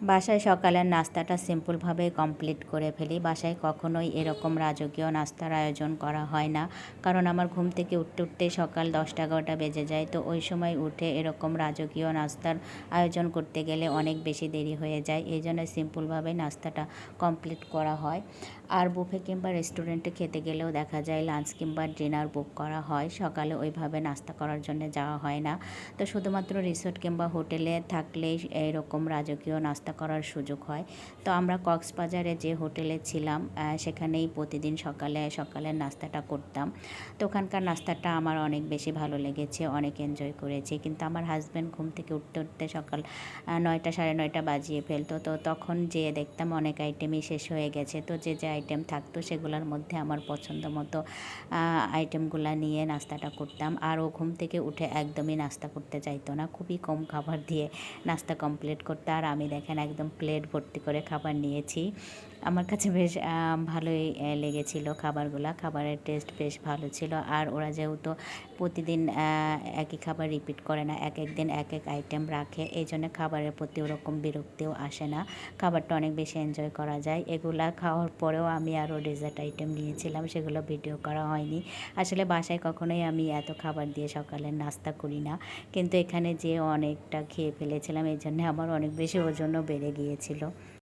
বাসায় সকালের নাস্তাটা সিম্পলভাবে কমপ্লিট করে ফেলি। বাসায় কখনোই এরকম রাজকীয় নাস্তার আয়োজন করা হয় না। কারণ আমার ঘুম থেকে উঠতে উঠতে সকাল দশটা, এগারোটা বেজে যায়। তো ওই সময় উঠে এরকম রাজকীয় নাস্তার আয়োজন করতে গেলে অনেক বেশি দেরি হয়ে যায়। এই জন্য সিম্পলভাবে নাস্তাটা কমপ্লিট করা হয়। আর বুফে কিংবা রেস্টুরেন্টে খেতে গেলেও দেখা যায় লাঞ্চ কিংবা ডিনার বুক করা হয়। সকালে ওইভাবে নাস্তা করার জন্য যাওয়া হয় না। তো শুধুমাত্র রিসোর্ট কিংবা হোটেলে থাকলেই এরকম রাজকীয় নাস্তা করার সুযোগ হয়। তো আমরা কক্সবাজারে যে হোটেলে ছিলাম সেখানেই প্রতিদিন সকালে, সকালের নাস্তাটা করতাম। তো ওখানকার নাস্তাটা আমার অনেক বেশি ভালো লেগেছে, অনেক এনজয় করেছি। কিন্তু আমার হাজব্যান্ড ঘুম থেকে উঠতে উঠতে সকাল নয়টা, সাড়ে নয়টা বাজিয়ে ফেলতো। তো তখন যেয়ে দেখতাম অনেক আইটেমই শেষ হয়ে গেছে। তো যে যে আইটেম থাকতো সেগুলোর মধ্যে আমার পছন্দ মতো আইটেমগুলো নিয়ে নাস্তাটা করতাম। আর ও ঘুম থেকে উঠে একদমই নাস্তা করতে চাইতো না। খুবই কম খাবার দিয়ে নাস্তা কমপ্লিট করতে। আর আমি দেখেন একদম প্লেট ভর্তি করে খাবার নিয়েছি। আমার কাছে বেশ ভালোই লেগেছিল খাবারগুলো। খাবারের টেস্ট বেশ ভালো ছিল। আর ওরা যেহেতু প্রতিদিন একই খাবার রিপিট করে না, এক এক দিন এক এক আইটেম রাখে এই জন্য খাবারের প্রতি ওরকম বিরক্তিও আসে না। খাবারটা অনেক বেশি এনজয় করা যায়। এগুলা খাওয়ার পরেও আমি আরও ডেজার্ট আইটেম নিয়েছিলাম, সেগুলো ভিডিও করা হয়নি। আসলে বাসায় কখনোই আমি এত খাবার দিয়ে সকালে নাস্তা করি না। কিন্তু এখানে যে অনেকটা খেয়ে ফেলেছিলাম এই জন্য আমার অনেক বেশি ওজনও বেড়ে গিয়েছিল।